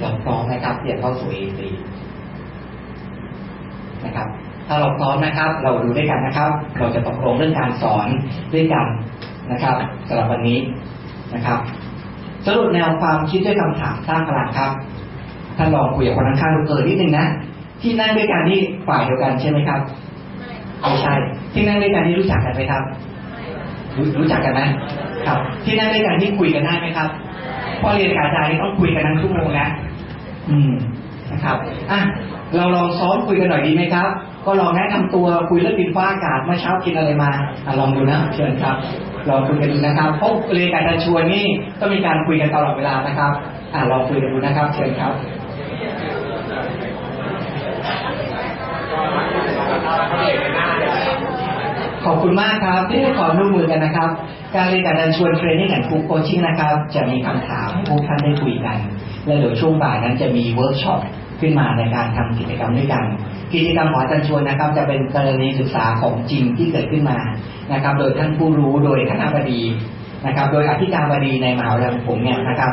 เราพร้อมนะครับที่จะเข้าสู่ AC นะครับ ถ้าเราพร้อมนะครับ เราดูด้วยกันนะครับ เราจะตกลงเรื่องการสอนด้วยกันนะครับสำหรับวันนี้นะครับ สรุปแนวความคิดด้วยคำถามสร้างพลังครับท่านลองคุยกับคนข้างๆดูเออนิดนึงนะที่นั่งด้วยกันที่ฝ่ายเดียวกันใช่ไหมครับไม่ใช่ ที่นั่งด้วยกันที่รู้จักกันไหมครับรู้รู้จักกันไหมครับ ที่นั่งด้วยกันที่คุยกันได้ไหมครับ พอเรียนกับอาจารย์นี่ต้องคุยกันทั้งชั่วโมงนะอืมนะครับอะเราลองซ้อมคุยกันหน่อยดีไหมครับ ก็ลองแนะนำตัวคุยเรื่องดินฟ้าอากาศเมื่อเช้ากินอะไรมาอะลองดูนะเชิญครับลองคุยกันดูนะครับเพราะเรียนกับอาจารย์ชวนนี่ก็มีการคุยกันตลอดเวลานะครับอะลองคุยกันดูนะครับ เชิญครับ ขอบคุณมากครับที่ให้ความร่วมมือกันนะครับ การเรียนการเดินชวนเทรนนิ่งแอนด์ฟูโคชิ่งนะครับ จะมีคำถามให้พวกท่านได้คุยกัน และเดี๋ยวช่วงบ่ายนั้นจะมีเวิร์กช็อปขึ้นมาในการทำกิจกรรมด้วยกัน กิจกรรมของอาจารย์ชวนนะครับ จะเป็นกรณีศึกษาของจริงที่เกิดขึ้นมานะครับ โดยท่านผู้รู้โดยคณะบดีนะครับ โดยอธิการบดีในมหาวิทยาลัยผมเนี่ยนะครับ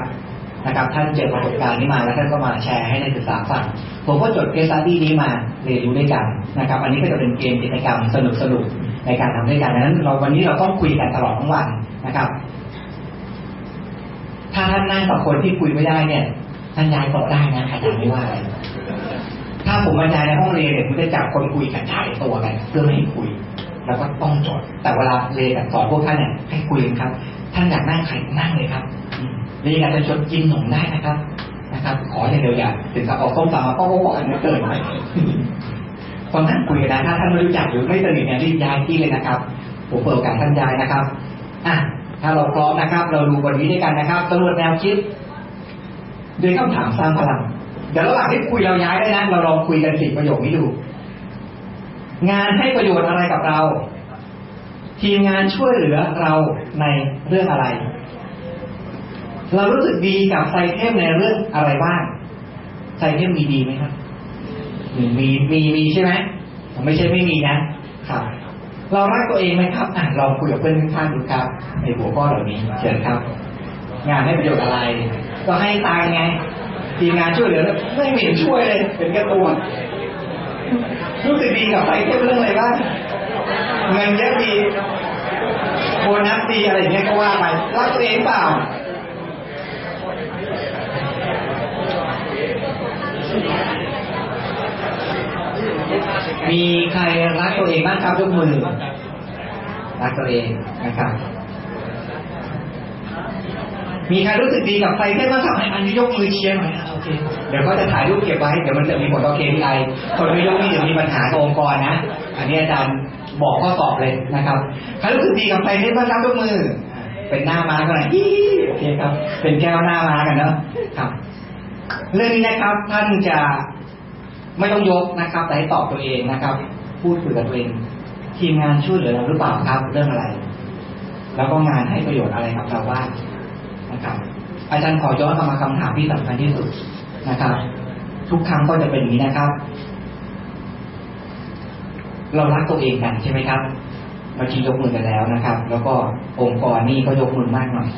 นะครับท่านเจอประสบการณ์นี้มาแล้วท่านก็มาแชร์ให้นักศึกษาฟังผมก็จดเคสตี้นี้มาเรียนรู้ด้วยกันนะครับ อันนี้ก็จะเป็นเกมกิจกรรมสนุกสนุก ในการทำด้วยกันดังนั้น เราวันนี้เราต้องคุยกันตลอดทั้งวันนะครับ ถ้าท่านนั่งกับคนที่คุยไม่ได้เนี่ยท่านย้ายโต๊ะได้นะอาจารย์ไม่ว่าอะไรถ้าผมบรรยายในห้องเรียนเนี่ยผมจะจับคนคุยกันฉายตัวกันเพื่อไม่ให้คุย แล้วก็ต้องจด แต่เวลาเรียนกับสอนพวกท่านเนี่ยให้คุยกันครับ ท่านอยากนั่งใครนั่งเลยครับเรียนกับอาจารย์ชวนกินหนมได้นะครับนะครับ ขออย่างเดียวอย่าถึงกับเอาส้มตำมาป้อๆอันนี้เกินไป ตอนนั้นคุยกันนะถ้าท่านไม่รู้จักหรือไม่สนิทเนี่ยรีบย้ายที่เลยนะครับ ผมเปิดโอกาสท่านย้ายนะครับอะถ้าเราพร้อมนะครับ เราดูวันนี้ด้วยกันนะครับสำรวจแนวคิดด้วยคำถามสร้างพลังเดี๋ยวระหว่างที่คุยเราย้ายได้นะเราลองคุยกันสี่ประโยคนี้ดู งานให้ประโยชน์อะไรกับเรา ทีมงานช่วยเหลือเราในเรื่องอะไร เรารู้สึกดีกับไซเทมในเรื่องอะไรบ้างไซเทมมีดีไหมครับ มีมีมีมีใช่ไหมไม่ใช่ไม่มีนะครับเรารักตัวเองไหมครับอะลองคุยกับเพื่อนข้างดูครับ ในหัวข้อเหล่านี้เชิญครับ งานให้ประโยชน์อะไร ก็ให้ตังไงทีมงานช่วยเหลือไม่เห็นช่วยเลยเป็นแค่ตัวรู้สึกดีกับไซเทมเรื่องอะไรบ้างเงินเยอะดีโบนัสดีอะไรเงี้ยก็ว่าไปรักตัวเองเปล่า มีใครรักตัวเองบ้างครับยกมือ รักตัวเองนะครับ มีใครรู้สึกดีกับใครแค่บ้างครับอันนี้ยกมือเชียร์หน่อยโอเค เดี๋ยวก็จะถ่ายรูปเก็บไว้ เดี๋ยวมันจะมีผลต่อ KPI คนไม่ยกนี่เดี๋ยวมีปัญหากับองค์กรนะ อันนี้อาจารย์บอกข้อสอบเลยนะครับ ใครรู้สึกดีกับใครแค่บ้างครับยกมือ เป็นหน้าม้ากันหน่อยโอเคครับ เป็นแก้วหน้าม้ากันเนาะครับ เรื่องนี้นะครับท่านจะ ไม่ต้องยกนะครับ แต่ให้ตอบตัวเองนะครับ พูดคุยกับตัวเอง ทีมงานช่วยเหลือเราหรือเปล่าครับ เรื่องอะไร แล้วก็งานให้ประโยชน์อะไรกับเราบ้างนะครับ อาจารย์ขอย้อนกลับมาคำถามที่สำคัญที่สุดนะครับ ทุกครั้งก็จะเป็นอย่างนี้นะครับ เรารักตัวเองกันใช่ไหมครับเราชี้ยกมือกันแล้วนะครับ แล้วก็องค์กรนี่ก็ยกมือมากหน่อย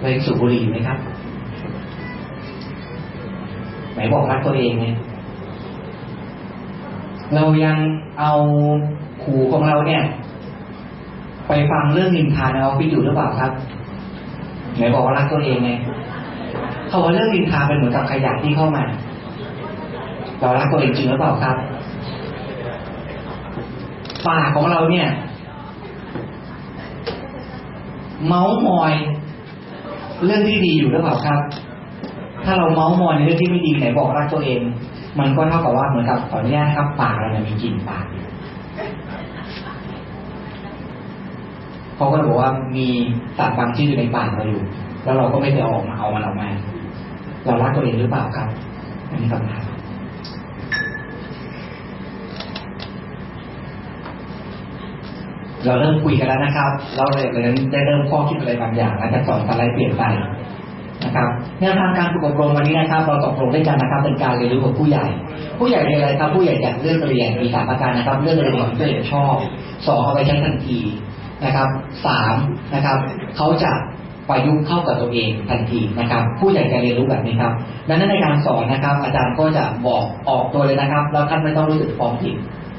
เรายังสูบบุหรี่ไหมครับ ไหนบอกรักตัวเองไงเรายังเอาขู่ของเราเนี่ย ไปฟังเรื่องนินทาในออฟฟิศอยู่หรือเปล่าครับไหนบอกว่ารักตัวเองไงเขาว่าเรื่องนินทาเป็นเหมือนกับขยะที่เข้ามา เรารักตัวเองจริงหรือเปล่าครับปากของเราเนี่ย เมาส์มอย เรื่องที่ดีอยู่หรือเปล่าครับ ถ้าเราเมาส์มอยในเรื่องที่ไม่ดีไหนบอกรักตัวเอง มันก็เท่ากับว่าเหมือนกับขออนุญาตครับปากเราเนี่ยมีกลิ่นปากเขาก็บอกว่ามีสัตว์บางชนิดอยู่ในปากเราอยู่ แล้วเราก็ไม่ได้เอาออกมาเอามันออกมาเรารักตัวเองหรือเปล่าครับ อันนี้คำถามเราเริ่มคุยกันแล้วนะครับ เราเลยได้เริ่มข้อคิดอะไรบางอย่างหลังจากสอนสไลด์เปลี่ยนไป นะครับแนวทางการฝึกอบรมวันนี้นะครับเราตกลงด้วยกันนะครับเป็นการเรียนรู้กับผู้ใหญ่ ผู้ใหญ่เรียนอะไรครับ ผู้ใหญ่อยากเลือกเรียนมีสามประการนะครับเลือกเรียนของตัวเองชอบสองเอาไปใช้ทันทีนะครับสามนะครับเขาจะประยุกต์เข้ากับตัวเองทันทีนะครับ ผู้ใหญ่จะเรียนรู้แบบนี้ครับดังนั้นในการสอนนะครับ อาจารย์ก็จะบอกออกตัวเลยนะครับ แล้วท่านไม่ต้องรู้สึกฟ้องผิด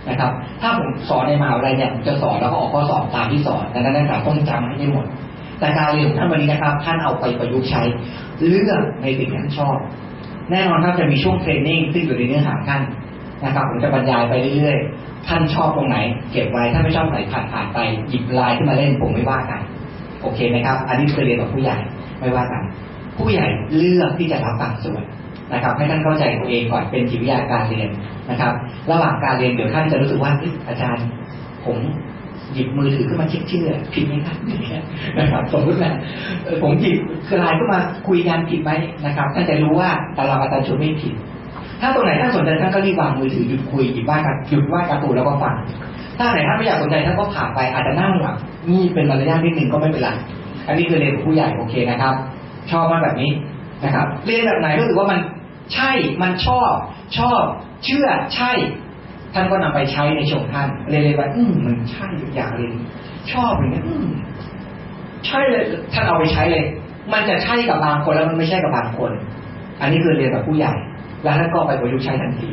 นะครับ ถ้าผมสอนในมหาวิทยาลัยเนี่ยผมจะสอนแล้วก็ออกข้อสอบตามที่สอนดังนั้นนักศึกษาต้องจำให้ได้หมด แต่การเรียนท่านวันนี้นะครับ ท่านเอาไปประยุกต์ใช้เลือกในสิ่งที่ท่านชอบ แน่นอนครับจะมีช่วงเทรนนิ่งซึ่งอยู่ในเนื้อหาท่านนะครับผมจะบรรยายไปเรื่อยๆ ท่านชอบตรงไหน เก็บไว้ถ้าไม่ชอบไหนผ่านผ่านๆไปหยิบลน์ขึ้นมาเล่นผมไม่ว่ากันโอเคไหมครับ อันนี้เคยเรียนกับผู้ใหญ่ไม่ว่ากัน ผู้ใหญ่เลือกที่จะรับบางส่วนนะครับ ให้ท่านเข้าใจตัวเองก่อนเป็นจิตวิทยาการเรียนนะครับ ระหว่างการเรียนเดี๋ยวท่านจะรู้สึกว่าอาจารย์ ผม หยิบมือถือขึ้นมาเช็คชื่อผิดไหมครับนะครับ สมมตินะผมหยิบคือไลน์ขึ้นมาคุยกันผิดไหมนะครับท่านจะรู้ว่าตารางอาจารย์ชนไม่ผิด ถ้าตรงไหนท่านสนใจท่านก็รีบวางมือถือหยุดคุยหยิบว่ากันหยุดว่าการ์ตูแล้วก็ฟังถ้าไหนท่านไม่อยากสนใจท่านก็ผ่านไปอาจจะนั่งหลับนี่เป็นมารยาทนิดหนึ่งก็ไม่เป็นไรอันนี้คือเรียนกับผู้ใหญ่โอเคนะครับ ชอบมากแบบนี้นะครับ เรียนแบบไหนรู้สึกว่ามันใช่มันชอบ ชอบ เชื่อใช่ ท่านก็นำไปใช้ในชงท่านเรียนเลยว่าอืมมันใช่อยากเรียนชอบอย่างนี้ยอืมใช่เลยท่านเอาไปใช้เลย มันจะใช่กับบางคนแล้วมันไม่ใช่กับบางคน อันนี้คือเรียนกับผู้ใหญ่ แล้วท่านก็ไปประยุกต์ใช้ทันที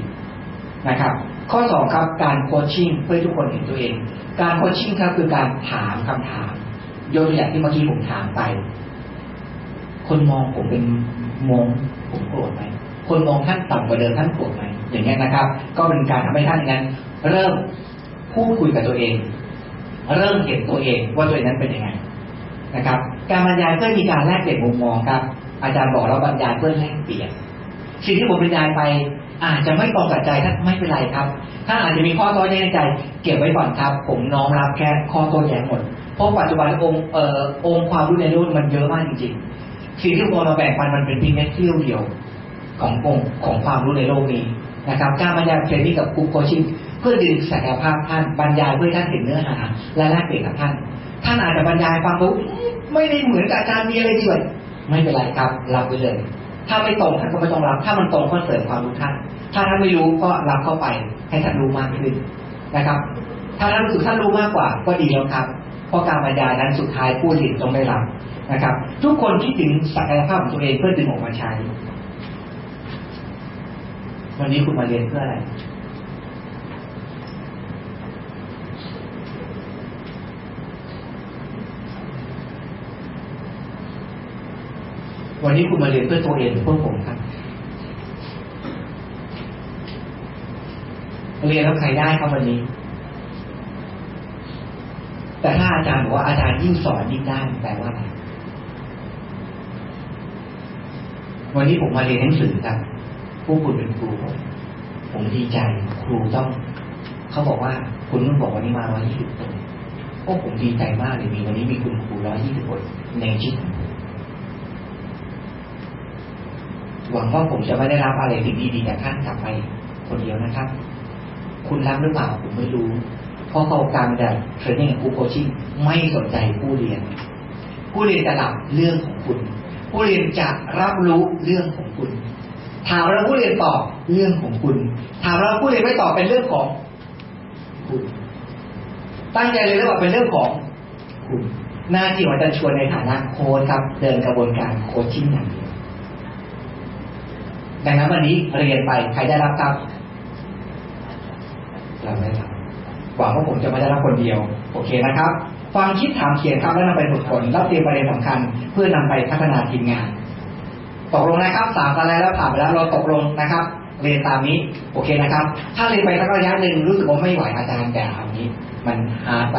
นะครับ ข้อสองครับการโคชชิ่งเพื่อทุกคนเห็นตัวเอง การโคชชิ่งครับคือการถามคำถามยกตัวอย่างที่เมื่อกี้ผมถามไป คนมองผมเป็นมองผมโกรธไหมคนมองท่านต่ำกว่าเดิมท่านโกรธไหม อย่างเงี้ยนะครับ ก็เป็นการทำให้ท่านนั้น เริ่มพูดคุยกับตัวเอง เริ่มเห็นตัวเองว่าตัวเองนั้นเป็นยังไงนะครับ การบรรยายเพื่อมีการแลกเปลี่ยนมุมมองครับ อาจารย์บอกเราบรรยายเพื่อแลกเปลี่ยนสิ่งที่ผมบรรยายไป อาจจะไม่ตรงกับใจท่านไม่เป็นไรครับถ้านอาจจะมีข้อโต้แย้งในใจ เก็บไว้ก่อนครับ ผมน้อมรับแค่ข้อโต้แย้งหมดเพราะปัจจุบันองค์เอ่อองค์ความรู้ในโลกมันเยอะมากจริงๆสิ่งที่ควรมาแบ่งปันมันเป็นเพียงแค่เที่ยวเดียวขององค์ของความรู้ในโลกนี้ นะครับการบรรยายเทรนนิ่งกับกลุ่มโคชิ่งเพื่อดึงศักยภาพท่านบรรยายเพื่อท่านเห็นเนื้อหา และแลกเปลี่ยนกับท่าน ท่านอาจจะบรรยายฟังแล้วไม่ได้เหมือนกับอาจารย์มีอะไรดีเลยไม่เป็นไรครับรับไว้เลย ถ้าไม่ตรงท่านก็ไม่ต้องรับ ถ้ามันตรงก็เสริมความรู้ท่าน ถ้าท่านไม่รู้ก็รับเข้าไป ให้ท่านรู้มากขึ้นนะครับ ถ้าท่านรู้สึกท่านรู้มากกว่าก็ดีแล้วครับ เพราะการบรรยายนั้นสุดท้ายผู้เรียนต้องได้รับนะครับ ทุกคนคิดถึงศักยภาพของตัวเองเพื่อดึงออกมาใช้ วันนี้คุณมาเรียนเพื่ออะไร วันนี้คุณมาเรียนเพื่อตัวเองเพื่อผมครับ เรียนแล้วใครได้ครับวันนี้ แต่ถ้าอาจารย์บอกว่าอาจารย์ยิ่งสอนยิ่งได้แปลว่าอะไรวันนี้ผมมาเรียนหนังสือครับ ผู้คุณเป็นครูผมผมดีใจ ครูต้อง เขาบอกว่า คุณนุ่นบอกวันนี้มาร้อยยี่สิบคนโอ้ผมดีใจมากเลยมีวันนี้มีคุณครูร้อยยี่สิบคนในชีวิตหวังว่าผมจะไม่ได้รับอะไรสิ่งดีๆจากท่านกลับไป คนเดียวนะครับ คุณรับหรือเปล่าผมไม่รู้ เพราะเขาการจะเทรนนิ่งกับผู้โคชิ่งไม่สนใจผู้เรียน ผู้เรียนจะหลับเรื่องของคุณ ผู้เรียนจะรับรู้เรื่องของคุณ ถามแล้วผู้เรียนตอบเรื่องของคุณ ถามแล้วผู้เรียนไม่ตอบเป็นเรื่องของคุณ ตั้งใจเลยแล้วว่าเป็นเรื่องของคุณหน้าที่ของอาจารย์ชวนในฐานะโค้ชครับ เดินกระบวนการโคชชิ่งอย่างเดียวดังนั้นวันนี้เรียนไปใครได้รับครับ เราได้รับหวังว่าผมจะไม่ได้รับคนเดียว โอเคนะครับ ฟังคิดถามเขียนครับแล้วนำไปฝึกฝนแล้วเตรียมประเด็นสำคัญ เพื่อนำไปพัฒนาทีมงาน ตกลงนะครับสามสไลด์แล้วผ่านไปแล้วเราตกลงนะครับ เรียนตามนี้ โอเคนะครับ ถ้าเรียนไปสักระยะหนึ่งรู้สึกว่าไม่ไหวอาจารย์แต่เอานี้ มันฮาไป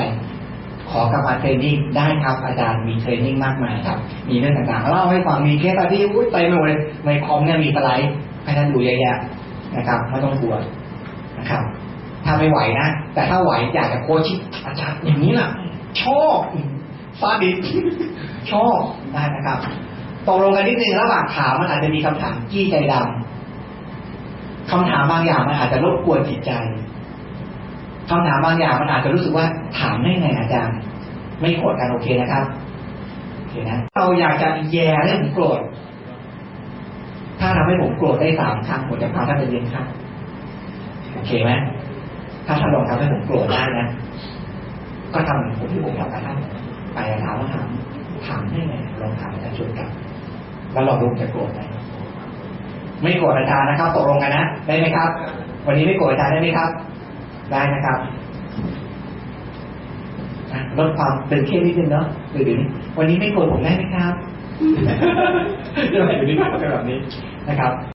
ขอกลับมาเทรนนิ่งได้ครับอาจารย์มีเทรนนิ่งมากมายครับ มีเรื่องต่างๆเล่าให้ฟังมีเคสที่อุ้ยเต็มไปหมดเลยในคอมเนี่ยมีสไลด์ให้ท่านดูเยอะแยะนะครับไม่ต้องกลัวนะครับ ถ้าไม่ไหวนะ แต่ถ้าไหวอยากจะโคชอาจารย์อย่างนี้ล่ะชอบฟาดิชอบได้นะครับ ตกลงกันนิดนึงระหว่างถามมันอาจจะมีคำถามจี้ใจดำคำถามบางอย่างมันอาจจะรบกวนจิตใจคำถามบางอย่างมันอาจจะรู้สึกว่าถามได้ไงอาจารย์ ไม่โกรธกันโอเคนะครับโอเคนะเราอยากจะแย่เรื่องผมโกรธถ้าทำให้ผมโกรธได้สามครั้งผมจะพาท่านไปเรียนครับโอเคไหมถ้าท่านลองทำให้ผมโกรธได้นะก็ทำผมที่ผมทำกับท่านไปถามว่าถามถามได้ไงลองถาม แล้วเราลุงจะโกรธไหมไม่โกรธอาจารย์นะครับตกลงกันนะได้ไหมครับ วันนี้ไม่โกรธอาจารย์ได้ไหมครับ ได้นะครับอะลดความตึงเครียดนิดนึงเนาะหรือเดี๋ยวนี้วันนี้ไม่โกรธผมได้ไหมครับเดี๋ยวไหนวันนี้เป็นแบบนี้นะครับ